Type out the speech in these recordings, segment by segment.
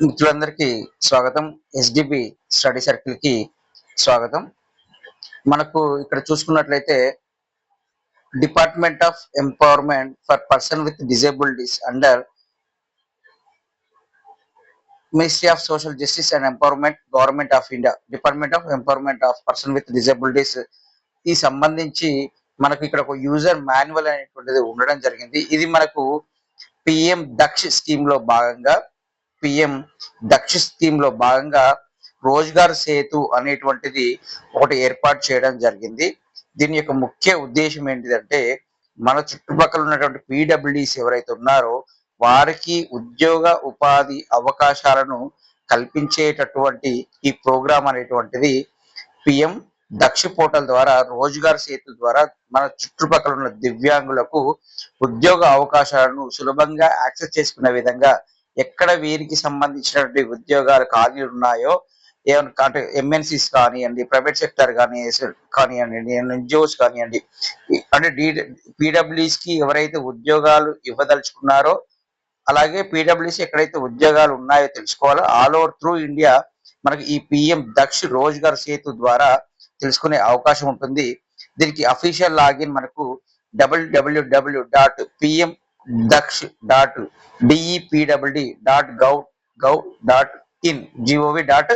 మిత్రులందరికీ స్వాగతం. SDB study సర్కిల్కి స్వాగతం. మనకు ఇక్కడ చూసుకున్నట్లయితే department of empowerment for person with disabilities under ministry of social justice and empowerment government of India. Department of empowerment of person with disabilities ఈ సంబంధించి మనకు ఇక్కడ ఒక యూజర్ మాన్యువల్ అనేటువంటిది ఉండడం జరిగింది. ఇది మనకు పిఎం దక్ష స్కీమ్లో భాగంగా పిఎం దక్ష స్కీమ్లో భాగంగా రోజ్గార్ సేతు అనేటువంటిది ఒకటి ఏర్పాటు చేయడం జరిగింది. దీని యొక్క ముఖ్య ఉద్దేశం ఏంటిదంటే మన చుట్టుపక్కల ఉన్నటువంటి పీడబ్ల్యూడీస్ ఎవరైతే ఉన్నారో వారికి ఉద్యోగ ఉపాధి అవకాశాలను కల్పించేటటువంటి ఈ ప్రోగ్రాం అనేటువంటిది పిఎం దక్ష పోర్టల్ ద్వారా రోజ్గార్ సేతు ద్వారా మన చుట్టుపక్కల ఉన్న దివ్యాంగులకు ఉద్యోగ అవకాశాలను సులభంగా యాక్సెస్ చేసుకునే విధంగా ఎక్కడ వీరికి సంబంధించినటువంటి ఉద్యోగాలు ఖాళీలు ఉన్నాయో ఏమన్నా అంటే ఎంఎన్సీస్ కానివ్వండి ప్రైవేట్ సెక్టర్ కానీ కానివ్వండి ఎన్జిఓస్ కానివ్వండి అంటే డి పీడబ్ల్యూస్కి ఎవరైతే ఉద్యోగాలు ఇవ్వదలుచుకున్నారో అలాగే పీడబ్ల్యూసి ఎక్కడైతే ఉద్యోగాలు ఉన్నాయో తెలుసుకోవాలో ఆల్ ఓవర్ త్రూ ఇండియా మనకి ఈ పిఎం దక్ష రోజ్గార్ సేతు ద్వారా తెలుసుకునే అవకాశం ఉంటుంది. దీనికి అఫీషియల్ లాగిన్ మనకు డబ్ల్యూడబ్ల్యూడబ్ల్యూ dot PM Daksha dot DEPWD dot gov gov dot in GOV dot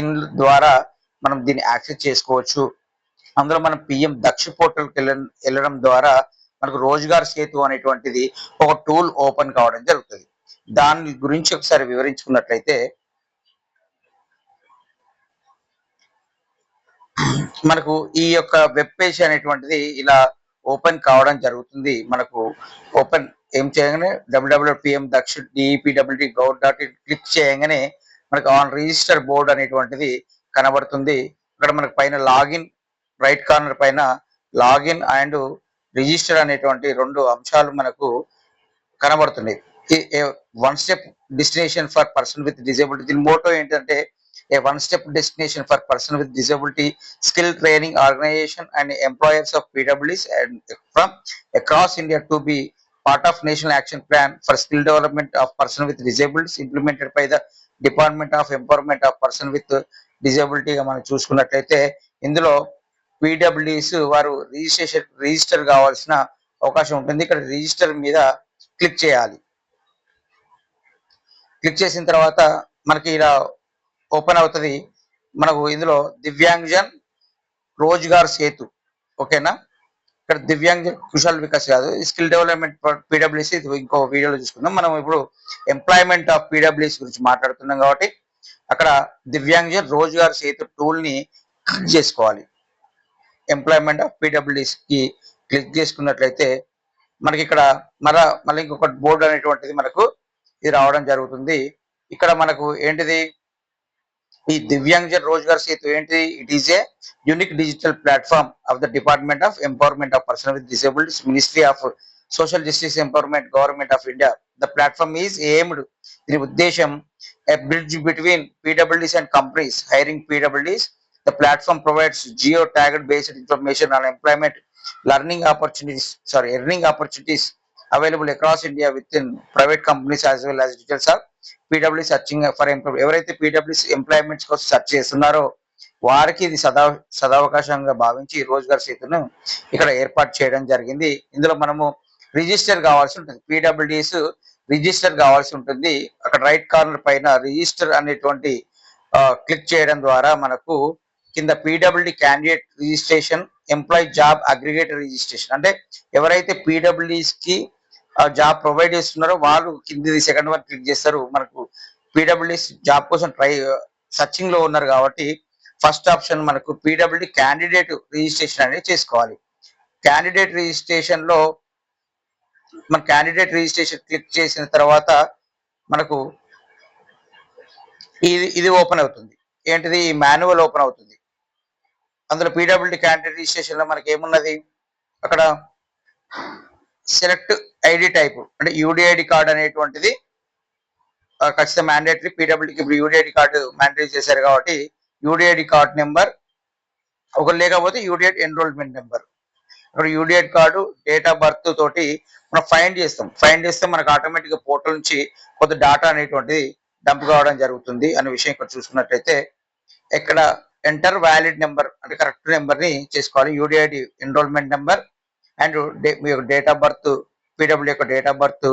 in ద్వారా మనం దీన్ని యాక్సెస్ చేసుకోవచ్చు. అందులో మనం పిఎం దక్ష పోర్టల్కి వెళ్ళడం ద్వారా మనకు రోజ్గార్ సేతు అనేటువంటిది ఒక టూల్ ఓపెన్ కావడం జరుగుతుంది. దాని గురించి ఒకసారి వివరించుకున్నట్లయితే మనకు ఈ యొక్క వెబ్ పేజ్ అనేటువంటిది ఇలా ఓపెన్ కావడం జరుగుతుంది. మనకు ఓపెన్ ఏం చేయగానే W W PM Daksha DEPWD gov dot in click చేయగానే మనకు ఆన్ రిజిస్టర్ బోర్డ్ అనేటువంటిది కనబడుతుంది. ఇక్కడ మనకు పైన లాగిన్ రైట్ కార్నర్ పైన లాగిన్ అండ్ రిజిస్టర్ అనేటువంటి రెండు అంశాలు మనకు కనబడుతున్నాయి one step destination for person with disability. దీని మోటో ఏంటంటే a one step destination for person with disability skill training organisation and employers of పీడబ్ల్యూస్ and from across India to be part of national action plan for skill development of person with disabilities implemented by the department of empowerment of person with డిజేబిలిటీగా మనం చూసుకున్నట్లయితే ఇందులో పీడబ్ల్యూస్ వారు registration register కావాల్సిన అవకాశం ఉంటుంది. ఇక్కడ register మీద click చేయాలి. క్లిక్ చేసిన తర్వాత మనకి ఇలా ఓపెన్ అవుతుంది. మనకు ఇందులో దివ్యాంగ్జన్ రోజ్గార్ సేతు. ఓకేనా? ఇక్కడ దివ్యాంగ కుశల్ వికాస్ కాదు. స్కిల్ డెవలప్మెంట్ పీడబ్ల్యూసీ ఇంకో వీడియోలో చూసుకుందాం. మనం ఇప్పుడు ఎంప్లాయ్మెంట్ ఆఫ్ పీడబ్ల్యూసీ గురించి మాట్లాడుతున్నాం కాబట్టి అక్కడ దివ్యాంగజన్ రోజుగారు సేతు టూల్ని క్లిక్ చేసుకోవాలి. ఎంప్లాయ్మెంట్ ఆఫ్ పీడబ్ల్యూసీకి క్లిక్ చేసుకున్నట్లయితే మనకి ఇక్కడ మర మళ్ళీ ఇంకొక బోర్డు అనేటువంటిది మనకు ఇది రావడం జరుగుతుంది. ఇక్కడ మనకు ఏంటిది? the Divyangjan Rozgar Setu entry, it is a unique digital platform of the Department of Empowerment of Persons with Disabilities, Ministry of Social Justice Empowerment, Government of India. The platform is aimed in Uddesham, a bridge between PWDs and companies hiring PWDs. The platform provides geo-tagged based information on employment, learning opportunities, sorry, earning opportunities available across India within private companies as well as digital services PW searching for employ ఎవరైతే PWS employments కోసం సెర్చ్ చేస్తున్నారో వారికి ఇది సదా సదావకాశంగా భావించి ఈ రోజ్గార్ సేతును ఇక్కడ ఏర్పాటు చేయడం జరిగింది. ఇందులో మనము రిజిస్టర్ కావాల్సి ఉంటుంది. పీడబ్ల్యూడిస్ రిజిస్టర్ కావాల్సి ఉంటుంది. అక్కడ రైట్ కార్నర్ పైన రిజిస్టర్ అనేటువంటి క్లిక్ చేయడం ద్వారా మనకు కింద PWD candidate registration employee job aggregator registration అంటే ఎవరైతే పీడబ్ల్యూడిస్కి జాబ్ ప్రొవైడ్ చేస్తున్నారో వాళ్ళు కింది సెకండ్ వన్ క్లిక్ చేస్తారు. మనకు పీడబ్ల్యూడిస్ జాబ్ కోసం ట్రై సర్చింగ్లో ఉన్నారు కాబట్టి ఫస్ట్ ఆప్షన్ మనకు పీడబ్ల్యూడి క్యాండిడేట్ రిజిస్ట్రేషన్ అనేది చేసుకోవాలి. క్యాండిడేట్ రిజిస్ట్రేషన్లో మన క్యాండిడేట్ రిజిస్ట్రేషన్ క్లిక్ చేసిన తర్వాత మనకు ఇది ఇది ఓపెన్ అవుతుంది. ఏంటిది? ఈ మాన్యువల్ ఓపెన్ అవుతుంది. అందులో పీడబ్ల్యూడి క్యాండిడేట్ రిజిస్ట్రేషన్లో మనకి ఏమున్నది అక్కడ సెలెక్ట్ ఐడి టైప్ అంటే యూడిఐడి కార్డ్ అనేటువంటిది ఆ, ఖచ్చితంగా మ్యాండేటరీ పీడబ్ల్యూకి ఇప్పుడు యూడిఐడి కార్డు మ్యాండేటరీ చేశారు కాబట్టి యూడిఐడి కార్డ్ నెంబర్ ఒకరు లేకపోతే యూడిఐడి ఎన్రోల్మెంట్ నెంబర్. ఇప్పుడు UDID card date of birth తోటి మనం ఫైండ్ చేస్తాం. ఫైండ్ చేస్తే మనకు ఆటోమేటిక్గా పోర్టల్ నుంచి కొంత డాటా అనేటువంటిది డంప్ కావడం జరుగుతుంది అనే విషయం ఇక్కడ చూసుకున్నట్లయితే ఇక్కడ ఎంటర్ వ్యాలిడ్ నెంబర్ అంటే కరెక్ట్ నెంబర్ని చేసుకోవాలి. యూడిఐడి ఎన్రోల్మెంట్ నెంబర్ అండ్ మీ యొక్క డేట్ ఆఫ్ బర్త్ పీడబ్ల్యూ యొక్క డేట్ ఆఫ్ బర్త్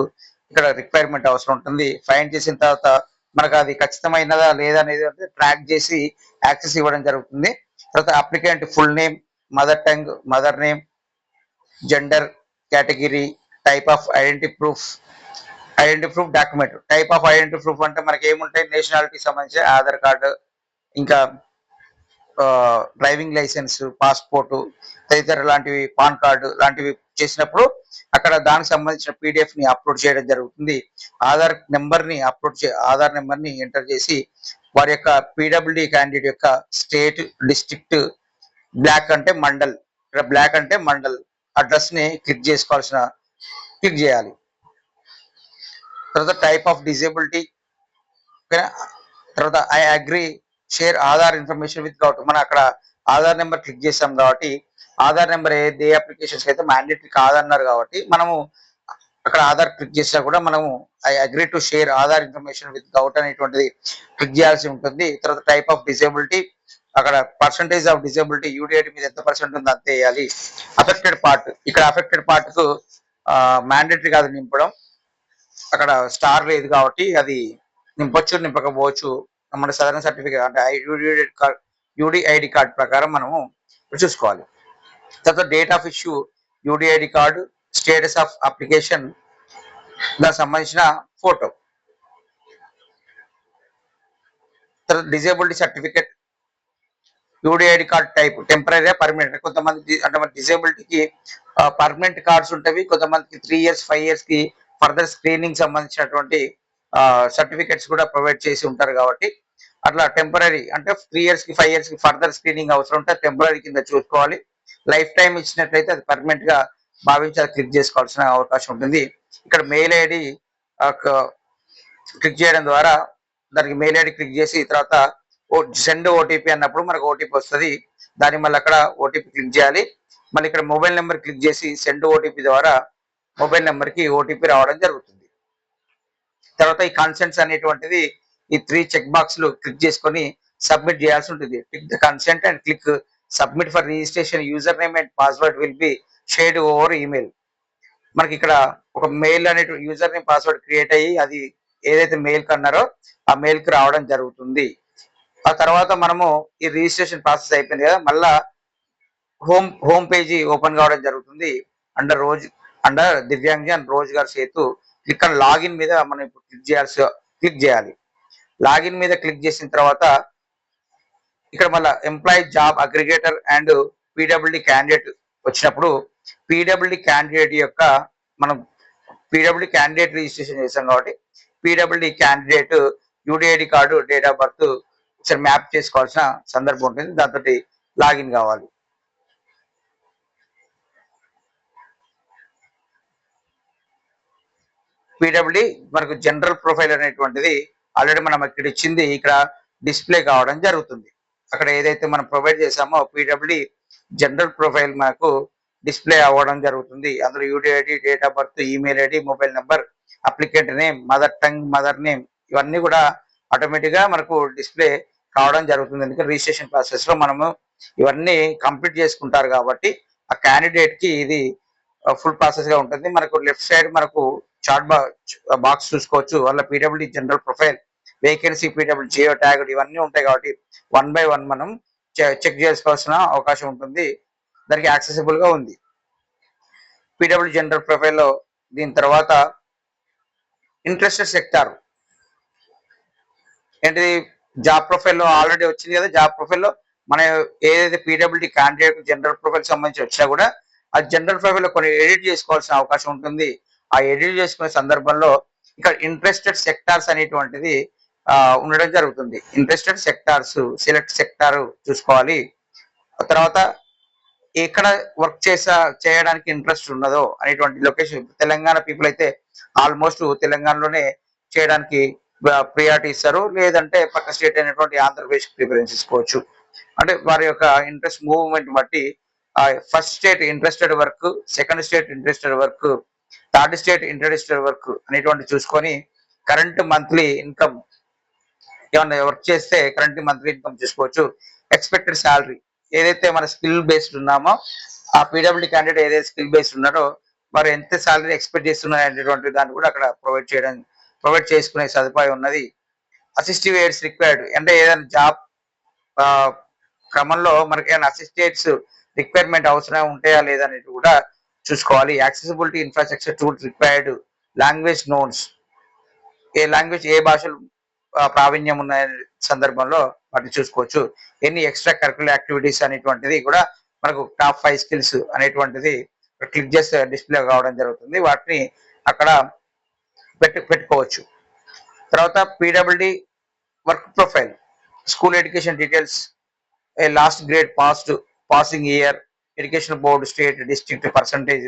ఇక్కడ రిక్వైర్మెంట్ అవసరం ఉంటుంది. ఫైన్ చేసిన తర్వాత మనకు అది ఖచ్చితమైనదా లేదా అనేది ట్రాక్ చేసి యాక్సెస్ ఇవ్వడం జరుగుతుంది. తర్వాత applicant full name mother tongue mother name gender category type of identity proof identity proof document type of identity proof అంటే మనకి ఏముంటాయి? నేషనాలిటీ సంబంధించి ఆధార్ కార్డు ఇంకా డ్రైవింగ్ లైసెన్స్ పాస్పోర్టు తదితర లాంటివి పాన్ కార్డు లాంటివి చేసినప్పుడు అక్కడ దానికి సంబంధించిన పీడిఎఫ్ని అప్లోడ్ చేయడం జరుగుతుంది. ఆధార్ నెంబర్ని అప్లోడ్ చే ఆధార్ నెంబర్ని ఎంటర్ చేసి వారి యొక్క పీడబ్ల్యూడి క్యాండిడేట్ యొక్క స్టేట్ డిస్ట్రిక్ట్ బ్లాక్ అంటే మండల్ ఇక్కడ బ్లాక్ అంటే మండల్ అడ్రస్ని క్లిక్ చేసుకోవాల్సిన క్లిక్ చేయాలి. తర్వాత టైప్ ఆఫ్ డిజేబిలిటీ తర్వాత I agree share Aadhaar information with govt మనం అక్కడ ఆధార్ నెంబర్ క్లిక్ చేసాం కాబట్టి ఆధార్ నెంబర్ ఏ ఏ అప్లికేషన్స్ అయితే మ్యాండేటరీ కాదన్నారు కాబట్టి మనము అక్కడ ఆధార్ క్లిక్ చేసినా కూడా మనము I agree to share Aadhaar information with govt అనేటువంటిది క్లిక్ చేయాల్సి ఉంటుంది. తర్వాత టైప్ ఆఫ్ డిజేబిలిటీ అక్కడ పర్సంటేజ్ ఆఫ్ డిజేబిలిటీ యూడిఐటి మీద ఎంత పర్సెంట్ ఉందో అంతే వేయాలి. అఫెక్టెడ్ పార్ట్ ఇక్కడ అఫెక్టెడ్ పార్ట్కు మ్యాండేటరీ కాదు నింపడం. అక్కడ స్టార్ లేదు కాబట్టి అది నింపొచ్చు నింపకపోవచ్చు. మన సదరణ సర్టిఫికేట్ అంటే యూడి కార్డ్ యూడిఐడి కార్డ్ ప్రకారం మనము చూసుకోవాలి. తర్వాత date of issue UDID card status of application దానికి సంబంధించిన ఫోటో తర్వాత disability certificate UDID card type temporary permanent కొంతమంది అంటే మన డిజేబిలిటీకి పర్మనెంట్ కార్డ్స్ ఉంటాయి కొంతమందికి త్రీ ఇయర్స్ ఫైవ్ ఇయర్స్కి ఫర్దర్ స్క్రీనింగ్ సంబంధించినటువంటి సర్టిఫికెట్స్ కూడా ప్రొవైడ్ చేసి ఉంటారు కాబట్టి అట్లా టెంపరీ అంటే త్రీ ఇయర్స్కి ఫైవ్ ఇయర్స్కి ఫర్దర్ స్క్రీనింగ్ అవసరం ఉంటే టెంపరీ కింద చూసుకోవాలి. లైఫ్ టైం ఇచ్చినట్లయితే అది పర్మనెంట్గా భావించి అది క్లిక్ చేసుకోవాల్సిన అవకాశం ఉంటుంది. ఇక్కడ మెయిల్ ఐడి క్లిక్ చేయడం ద్వారా దానికి మెయిల్ ఐడి క్లిక్ చేసి తర్వాత సెండ్ ఓటీపీ అన్నప్పుడు మనకు ఓటీపీ వస్తుంది. దాన్ని మళ్ళీ అక్కడ ఓటీపీ క్లిక్ చేయాలి. మళ్ళీ ఇక్కడ మొబైల్ నెంబర్ క్లిక్ చేసి సెండ్ ఓటీపీ ద్వారా మొబైల్ నెంబర్కి ఓటీపీ రావడం జరుగుతుంది. తర్వాత ఈ కన్సెంట్స్ అనేటువంటిది ఈ త్రీ చెక్ బాక్స్లు క్లిక్ చేసుకొని సబ్మిట్ చేయాల్సి ఉంటుంది. Click the consent and click submit for registration user name and password will be shared over email. మనకి ఇక్కడ ఒక మెయిల్ అనే యూజర్ నేమ్ పాస్వర్డ్ క్రియేట్ అయ్యి అది ఏదైతే మెయిల్ కన్నారో ఆ మెయిల్కి రావడం జరుగుతుంది. ఆ తర్వాత మనము ఈ రిజిస్ట్రేషన్ ప్రాసెస్ అయిపోయింది కదా మళ్ళా హోమ్ హోమ్ పేజీ ఓపెన్ కావడం జరుగుతుంది. అండర్ రోజ్ అండర్ దివ్యాంగజన్ రోజ్గార్ సేతు ఇక్కడ లాగిన్ మీద మనం ఇప్పుడు క్లిక్ చేయాల్సి క్లిక్ చేయాలి. లాగిన్ మీద క్లిక్ చేసిన తర్వాత ఇక్కడ మళ్ళీ employee job aggregator and PWD candidate వచ్చినప్పుడు పీడబ్ల్యూడి క్యాండిడేట్ యొక్క మనం పీడబ్ల్యూడి క్యాండిడేట్ రిజిస్ట్రేషన్ చేసాం కాబట్టి PWD candidate UDID card date of birth ఒకసారి మ్యాప్ చేసుకోవాల్సిన సందర్భం ఉంటుంది. దాంతో లాగిన్ కావాలి. పీడబ్ల్యూడి మనకు జనరల్ ప్రొఫైల్ అనేటువంటిది ఆల్రెడీ మనం ఇక్కడ ఇచ్చింది. ఇక్కడ డిస్ప్లే కావడం జరుగుతుంది. అక్కడ ఏదైతే మనం ప్రొవైడ్ చేసామో పీడబ్ల్యూడి జనరల్ ప్రొఫైల్ మనకు డిస్ప్లే అవ్వడం జరుగుతుంది. అందులో UDID date of birth email ID mobile number applicant name mother tongue mother name ఇవన్నీ కూడా ఆటోమేటిక్గా మనకు డిస్ప్లే కావడం జరుగుతుంది. ఎందుకంటే రిజిస్ట్రేషన్ ప్రాసెస్లో మనము ఇవన్నీ కంప్లీట్ చేసుకుంటారు కాబట్టి ఆ క్యాండిడేట్కి ఇది ఫుల్ ప్రాసెస్గా ఉంటుంది. మనకు లెఫ్ట్ సైడ్ మనకు చార్ట్ బాక్స్ చూసుకోవచ్చు. వాళ్ళ PW general profile vacancy PW geo tag ఇవన్నీ ఉంటాయి కాబట్టి వన్ బై వన్ మనం చెక్ చేసుకోవాల్సిన అవకాశం ఉంటుంది. దానికి యాక్సెసిబుల్గా ఉంది. పీడబ్ల్యూ జనరల్ ప్రొఫైల్లో దీని తర్వాత ఇంట్రెస్టెడ్ సెక్టార్ ఏంటిది? జాబ్ ప్రొఫైల్లో ఆల్రెడీ వచ్చింది కదా జాబ్ ప్రొఫైల్లో మన ఏదైతే పీడబ్ల్యూడి క్యాండిడేట్ జనరల్ ప్రొఫైల్ సంబంధించి వచ్చినా కూడా ఆ జనరల్ ప్రొఫైల్లో కొన్ని ఎడిట్ చేసుకోవాల్సిన అవకాశం ఉంటుంది. ఆ ఎడిట్ చేసుకునే సందర్భంలో ఇక్కడ ఇంట్రెస్టెడ్ సెక్టార్స్ అనేటువంటిది ఉండడం జరుగుతుంది. ఇంట్రెస్టెడ్ సెక్టార్స్ సెలెక్ట్ సెక్టార్ చూసుకోవాలి. తర్వాత ఎక్కడ వర్క్ చేసా చేయడానికి ఇంట్రెస్ట్ ఉన్నదో అనేటువంటి లొకేషన్ తెలంగాణ పీపుల్ అయితే ఆల్మోస్ట్ తెలంగాణలోనే చేయడానికి ప్రియారిటీ ఇస్తారు. లేదంటే పక్క స్టేట్ అయినటువంటి ఆంధ్రప్రదేశ్ ప్రిఫరెన్స్ ఇసుకోవచ్చు అంటే వారి యొక్క ఇంట్రెస్ట్ మూవ్మెంట్ బట్టి first state interested work second state interested work third state interested work అనేటువంటి చూసుకొని కరెంట్ మంత్లీ ఇన్కమ్ ఏమన్నా వర్క్ చేస్తే కరెంట్ మంత్లీ ఇన్కమ్ చూసుకోవచ్చు ఎక్స్పెక్టెడ్ శాలరీ ఏదైతే మన స్కిల్ బేస్డ్ ఉన్నామో ఆ పీడబ్ల్యూ క్యాండిడేట్ ఏదైతే స్కిల్ బేస్డ్ ఉన్నారో వారు ఎంత శాలరీ ఎక్స్పెక్ట్ చేస్తున్నారు అనేటువంటి దాన్ని కూడా అక్కడ ప్రొవైడ్ చేయడం ప్రొవైడ్ చేసుకునే సదుపాయం ఉన్నది. అసిస్టివ్ ఎయిడ్స్ రిక్వైర్డ్ అంటే ఏదైనా జాబ్ క్రమంలో మనకి ఏమైనా అసిస్టేట్స్ రిక్వైర్మెంట్ అవసరం ఉంటాయా లేదా అనేది కూడా చూసుకోవాలి. Accessibility infrastructure tools required language knowns ఏ లాంగ్వేజ్ ఏ భాషలు ప్రావీణ్యం ఉన్న సందర్భంలో వాటిని చూసుకోవచ్చు. ఎన్ని ఎక్స్ట్రా కరికులర్ యాక్టివిటీస్ అనేటువంటిది కూడా మనకు టాప్ ఫైవ్ స్కిల్స్ అనేటువంటిది క్లిక్ చేస్తే డిస్ప్లే కావడం జరుగుతుంది. వాటిని అక్కడ పెట్టు పెట్టుకోవచ్చు. తర్వాత PWD work profile. School education details last grade passed passing year education board state district percentage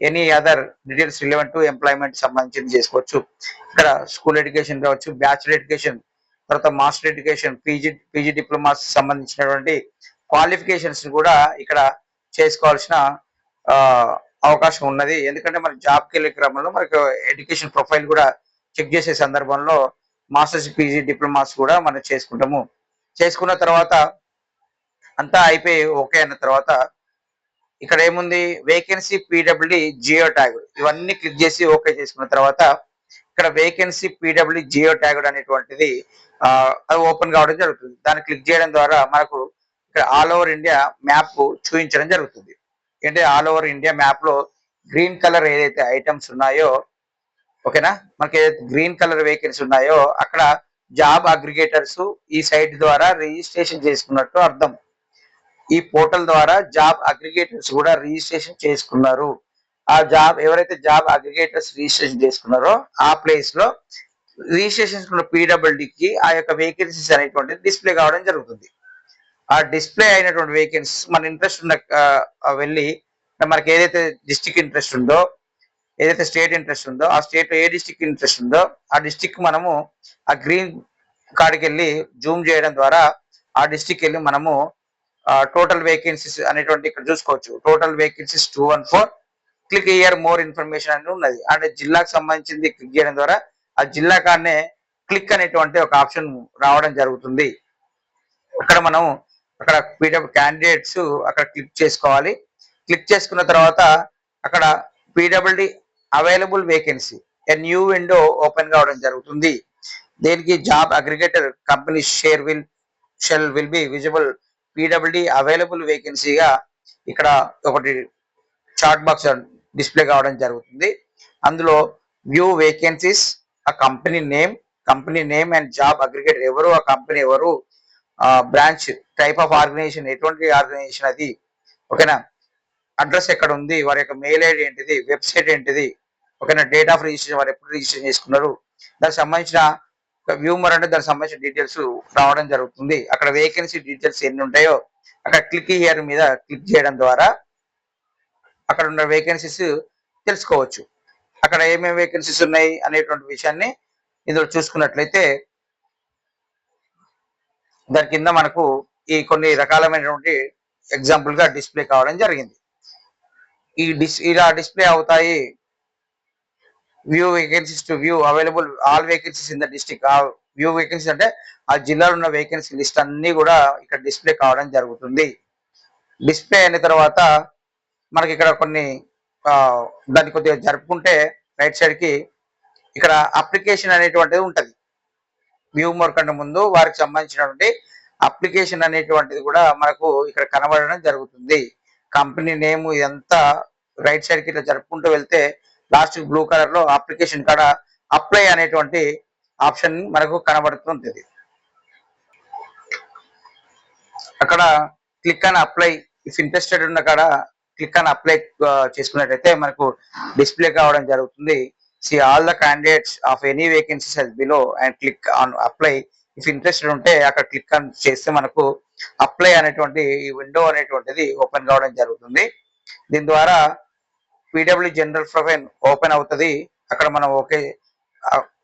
any other details relevant to employment సంబంధించింది చేసుకోవచ్చు. ఇక్కడ స్కూల్ ఎడ్యుకేషన్ కావచ్చు బ్యాచులర్ ఎడ్యుకేషన్ తర్వాత master education PG PG diplomas సంబంధించినటువంటి qualifications కూడా ఇక్కడ చేసుకోవాల్సిన అవకాశం ఉన్నది. ఎందుకంటే మన జాబ్కి వెళ్ళే క్రమంలో మనకు ఎడ్యుకేషన్ ప్రొఫైల్ కూడా చెక్ చేసే సందర్భంలో మాస్టర్స్ పీజీ డిప్లొమాస్ కూడా మనం చేసుకుంటాము. చేసుకున్న తర్వాత అంతా అయిపోయి ఓకే అన్న తర్వాత ఇక్కడ ఏముంది? వేకెన్సీ పీడబ్ల్యూడి జియో ట్యాగ్ ఇవన్నీ క్లిక్ చేసి ఓకే చేసుకున్న తర్వాత ఇక్కడ వేకెన్సీ పీడబ్ల్యూ జియో ట్యాగ్ అనేటువంటిది అది ఓపెన్ కావడం జరుగుతుంది. దాన్ని క్లిక్ చేయడం ద్వారా మనకు ఇక్కడ ఆల్ ఓవర్ ఇండియా మ్యాప్ చూపించడం జరుగుతుంది. అంటే ఆల్ ఓవర్ ఇండియా మ్యాప్లో గ్రీన్ కలర్ ఏదైతే ఐటమ్స్ ఉన్నాయో ఓకేనా మనకి ఏదైతే గ్రీన్ కలర్ వేకెన్సీ ఉన్నాయో అక్కడ జాబ్ అగ్రిగేటర్స్ ఈ సైట్ ద్వారా రిజిస్ట్రేషన్ చేసుకున్నట్టు అర్థం. ఈ పోర్టల్ ద్వారా జాబ్ అగ్రిగేటర్స్ కూడా రిజిస్ట్రేషన్ చేసుకున్నారు. ఆ జాబ్ ఎవరైతే జాబ్ అగ్రిగేటర్స్ రిజిస్ట్రేషన్ చేసుకున్నారో ఆ ప్లేస్లో రిజిస్ట్రేషన్ పీడబ్ల్యూడికి కి ఆ యొక్క వేకెన్సీస్ అనేటువంటిది డిస్ప్లే కావడం జరుగుతుంది. ఆ డిస్ప్లే అయినటువంటి వేకెన్సీస్ మన ఇంట్రెస్ట్ ఉన్న వెళ్ళి మనకి ఏదైతే డిస్టిక్ ఇంట్రెస్ట్ ఉందో ఏదైతే స్టేట్ ఇంట్రెస్ట్ ఉందో ఆ స్టేట్ ఏ డిస్టిక్ ఇంట్రెస్ట్ ఉందో ఆ డిస్టిక్ మనము ఆ గ్రీన్ కార్డ్కి వెళ్ళి జూమ్ చేయడం ద్వారా ఆ డిస్టిక్ వెళ్ళి మనము టోటల్ వేకెన్సీస్ అనేటువంటి ఇక్కడ చూసుకోవచ్చు. Total vacancies two one four click here more information అని ఉన్నది. అంటే జిల్లాకు సంబంధించింది క్లిక్ చేయడం ద్వారా ఆ జిల్లా కాడనే క్లిక్ అనేటువంటి ఒక ఆప్షన్ రావడం జరుగుతుంది. అక్కడ మనం అక్కడ పీడబ్ల్యూ క్యాండిడేట్స్ అక్కడ క్లిక్ చేసుకోవాలి. క్లిక్ చేసుకున్న తర్వాత అక్కడ PWD available vacancy a new window open కావడం జరుగుతుంది. దీనికి job aggregator company share will shall will be visible PWD available వేకెన్సీగా ఇక్కడ ఒకటి చార్ట్ బాక్స్ డిస్ప్లే కావడం జరుగుతుంది. అందులో వ్యూ వేకెన్సీస్ ఆ company name company name and job aggregate ఎవరు ఆ కంపెనీ ఎవరు బ్రాంచ్ టైప్ ఆఫ్ ఆర్గనైజేషన్ ఎటువంటి ఆర్గనైజేషన్ అది ఓకేనా? అడ్రస్ ఎక్కడ ఉంది వారి యొక్క మెయిల్ ఐడి ఏంటిది వెబ్సైట్ ఏంటిది ఓకేనా? డేట్ ఆఫ్ రిజిస్ట్రేషన్ వారు ఎప్పుడు రిజిస్ట్రేషన్ చేసుకున్నారు? దానికి సంబంధించిన వ్యూమర్ అంటే దానికి సంబంధించిన డీటెయిల్స్ రావడం జరుగుతుంది. అక్కడ వేకెన్సీ డీటెయిల్స్ ఎన్ని ఉంటాయో అక్కడ క్లిక్ హియర్ మీద క్లిక్ చేయడం ద్వారా అక్కడ ఉన్న వేకెన్సీస్ తెలుసుకోవచ్చు. అక్కడ ఏమేమి వేకెన్సీస్ ఉన్నాయి అనేటువంటి విషయాన్ని ఇందులో చూసుకున్నట్లయితే దాని కింద మనకు ఈ కొన్ని రకాలమైనటువంటి ఎగ్జాంపుల్గా డిస్ప్లే కావడం జరిగింది. ఈ డిస్ ఇలా డిస్ప్లే అవుతాయి view vacancies to view available all vacancies in the district ఆ వ్యూ వేకెన్సీస్ అంటే ఆ జిల్లాలో ఉన్న వేకెన్సీ లిస్ట్ అన్ని కూడా ఇక్కడ డిస్ప్లే కావడం జరుగుతుంది. డిస్ప్లే అయిన తర్వాత మనకి ఇక్కడ కొన్ని దాన్ని కొద్దిగా జరుపుకుంటే రైట్ సైడ్కి ఇక్కడ అప్లికేషన్ అనేటువంటిది ఉంటుంది. వ్యూ మోర్ కంటే ముందు వారికి సంబంధించినటువంటి అప్లికేషన్ అనేటువంటిది కూడా మనకు ఇక్కడ కనబడడం జరుగుతుంది. కంపెనీ నేమ్ ఇదంతా రైట్ సైడ్కి ఇట్లా జరుపుకుంటూ వెళ్తే లాస్ట్ బ్లూ కలర్లో అప్లికేషన్ కాడ అప్లై అనేటువంటి ఆప్షన్ మనకు కనబడుతుంది అక్కడ క్లిక్ అని అప్లై ఇఫ్ ఇంట్రెస్టెడ్ ఉన్న కాడ క్లిక్ అని అప్లై చేసుకున్నట్టయితే మనకు డిస్ప్లే కావడం జరుగుతుంది. See all the candidates of any vacancies has below and click on apply if interested ఉంటే అక్కడ క్లిక్ అని చేస్తే మనకు అప్లై అనేటువంటి ఈ విండో అనేటువంటిది ఓపెన్ కావడం జరుగుతుంది. దీని ద్వారా పీడబ్ల్యూ జనరల్ ప్రొఫైల్ ఓపెన్ అవుతుంది. అక్కడ మనం ఓకే.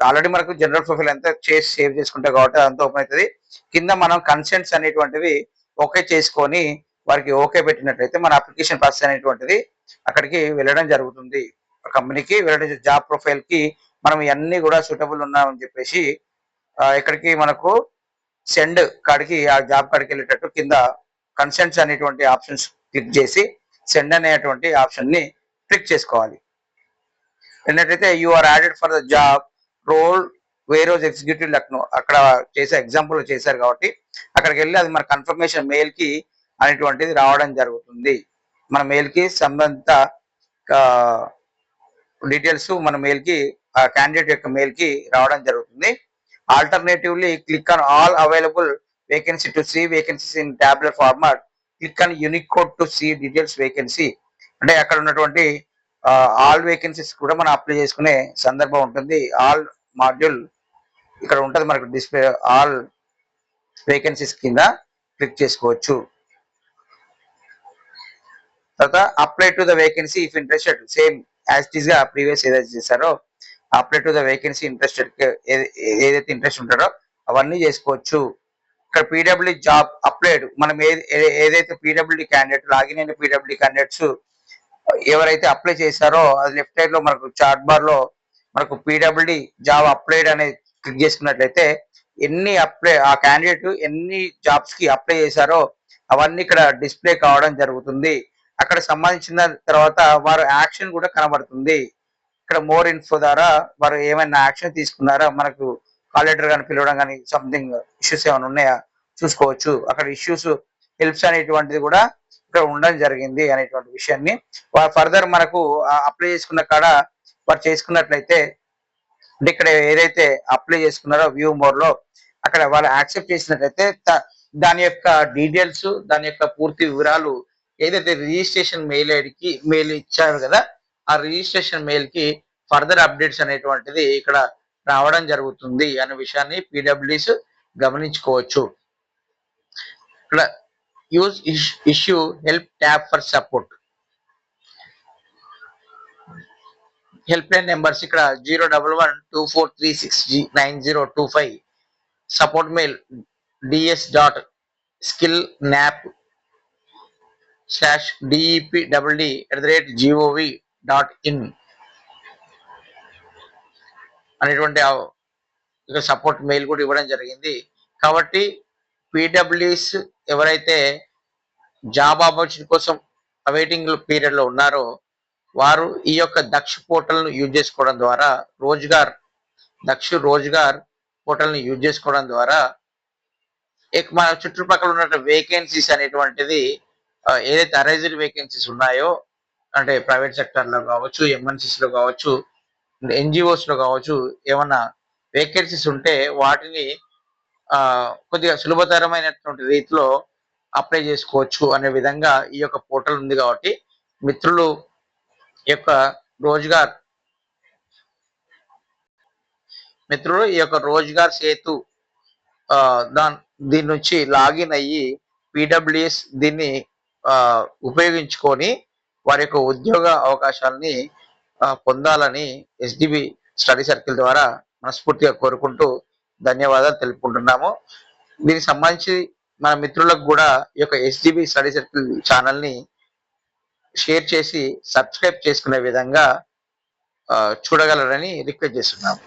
ఆల్రెడీ మనకు జనరల్ ప్రొఫైల్ అంతా చేసి సేవ్ చేసుకుంటాం కాబట్టి అదంతా ఓపెన్ అవుతుంది. కింద మనం కన్సెంట్స్ అనేటువంటివి ఓకే చేసుకొని వారికి ఓకే పెట్టినట్లయితే మన అప్లికేషన్ ప్రాసెస్ అనేటువంటిది అక్కడికి వెళ్ళడం జరుగుతుంది. కంపెనీకి వెళ్ళడం జాబ్ ప్రొఫైల్కి మనం ఇవన్నీ కూడా సూటబుల్ ఉన్నామని చెప్పేసి ఇక్కడికి మనకు సెండ్ కాడికి ఆ జాబ్ కాడికి వెళ్ళేటట్టు కింద కన్సెంట్స్ అనేటువంటి ఆప్షన్స్ క్లిక్ చేసి సెండ్ అనేటువంటి ఆప్షన్ని క్లిక్ చేసుకోవాలి. ఏంటంటే you are added for the job role warehouse executive Lucknow అక్కడ చేసే ఎగ్జాంపుల్ చేశారు కాబట్టి అక్కడికి వెళ్ళి అది మన కన్ఫర్మేషన్ మెయిల్కి అనేటువంటిది రావడం జరుగుతుంది. మన మెయిల్కి సంబంధిత డీటెయిల్స్ మన మెయిల్కి క్యాండిడేట్ యొక్క మెయిల్కి రావడం జరుగుతుంది. Alternatively click on all available vacancy to see vacancies in tablet format click on unique code to see details vacancy అంటే అక్కడ ఉన్నటువంటి ఆల్ వేకెన్సీస్ కూడా మనం అప్లై చేసుకునే సందర్భం ఉంటుంది. ఆల్ మాడ్యూల్ ఇక్కడ ఉంటుంది మనకు డిస్ప్లే ఆల్ వేకెన్సీస్ కింద క్లిక్ చేసుకోవచ్చు. తర్వాత apply to the vacancy if interested same యాజ్గా previous ఏదైతే చేశారో apply to the vacancy interested ఏదైతే ఇంట్రెస్ట్ ఉంటారో అవన్నీ చేసుకోవచ్చు. ఇక్కడ పీడబ్ల్యూ జాబ్ అప్లైడ్ మనం ఏదైతే పీడబ్ల్యూడి క్యాండిడేట్ లాగిన్ అయిన పీడబ్ల్యూడి క్యాండిడేట్స్ ఎవరైతే అప్లై చేశారో అది లెఫ్ట్ సైడ్లో మనకు చార్ట్ బార్లో మనకు పీడబ్ల్యూడి జాబ్ అప్లైడ్ అనేది క్లిక్ చేసుకున్నట్లయితే ఎన్ని అప్లై ఆ క్యాండిడేట్ ఎన్ని జాబ్స్కి అప్లై చేశారో అవన్నీ ఇక్కడ డిస్ప్లే కావడం జరుగుతుంది. అక్కడ సంబంధించిన తర్వాత వారు యాక్షన్ కూడా కనబడుతుంది. ఇక్కడ మోర్ ఇన్ఫో ద్వారా వారు ఏమైనా యాక్షన్ తీసుకున్నారా మనకు కాల్ లెటర్ కానీ పిలవడం కానీ సంథింగ్ ఇష్యూస్ ఏమైనా ఉన్నాయా చూసుకోవచ్చు. అక్కడ ఇష్యూస్ హెల్ప్స్ అనేటువంటిది కూడా ఇక్కడ ఉండడం జరిగింది అనేటువంటి విషయాన్ని ఫర్దర్ మనకు అప్లై చేసుకున్న కాడ వారు చేసుకున్నట్లయితే అంటే ఇక్కడ ఏదైతే అప్లై చేసుకున్నారో వ్యూ మోర్లో అక్కడ వాళ్ళు యాక్సెప్ట్ చేసినట్లయితే దాని యొక్క డీటెయిల్స్ దాని యొక్క పూర్తి వివరాలు ఏదైతే రిజిస్ట్రేషన్ మెయిల్ ఐడికి మెయిల్ ఇచ్చారు కదా ఆ రిజిస్ట్రేషన్ మెయిల్కి ఫర్దర్ అప్డేట్స్ అనేటువంటిది ఇక్కడ రావడం జరుగుతుంది అనే విషయాన్ని పీడబ్ల్యూస్ గమనించుకోవచ్చు. ఇక్కడ use issue help tab for support help line numbers ఇక్కడ zero double one two four three six G nine zero two five support mail DS dot skill nap slash DEP double D at the rate GOV dot in అనేటువంటి support mail కూడా ఇవ్వడం జరిగింది. కాబట్టి పీడబ్ల్యూస్ ఎవరైతే job opportunity కోసం awaiting పీరియడ్లో ఉన్నారో వారు ఈ యొక్క దక్ష పోర్టల్ను యూజ్ చేసుకోవడం ద్వారా రోజ్గార్ దక్ష రోజ్గార్ పోర్టల్ని యూజ్ చేసుకోవడం ద్వారా మన చుట్టుపక్కల ఉన్న వేకెన్సీస్ అనేటువంటిది ఏదైతే అరైజ్డ్ వేకెన్సీస్ ఉన్నాయో అంటే ప్రైవేట్ సెక్టర్లో కావచ్చు ఎంఎన్సీస్లో కావచ్చు ఎన్జిఓస్లో కావచ్చు ఏమన్నా వేకెన్సీస్ ఉంటే వాటిని కొద్దిగా సులభతరమైనటువంటి రీతిలో అప్లై చేసుకోవచ్చు అనే విధంగా ఈ యొక్క పోర్టల్ ఉంది కాబట్టి మిత్రులు ఈ యొక్క రోజ్గార్ మిత్రులు ఈ యొక్క రోజ్గార్ సేతు దాని దాన్ దీని నుంచి లాగిన్ అయ్యి పీడబ్ల్యూఎస్ దీన్ని ఉపయోగించుకొని వారి యొక్క ఉద్యోగ అవకాశాలని పొందాలని ఎస్డిబి స్టడీ సర్కిల్ ద్వారా మనస్ఫూర్తిగా కోరుకుంటూ ధన్యవాదాలు తెలుపుకుంటున్నాము. దీనికి సంబంధించి మన మిత్రులకు కూడా ఈ యొక్క ఎస్డిబి స్టడీ సర్కిల్ ఛానల్ని షేర్ చేసి సబ్స్క్రైబ్ చేసుకునే విధంగా ఆ, చూడగలరని రిక్వెస్ట్ చేస్తున్నాము.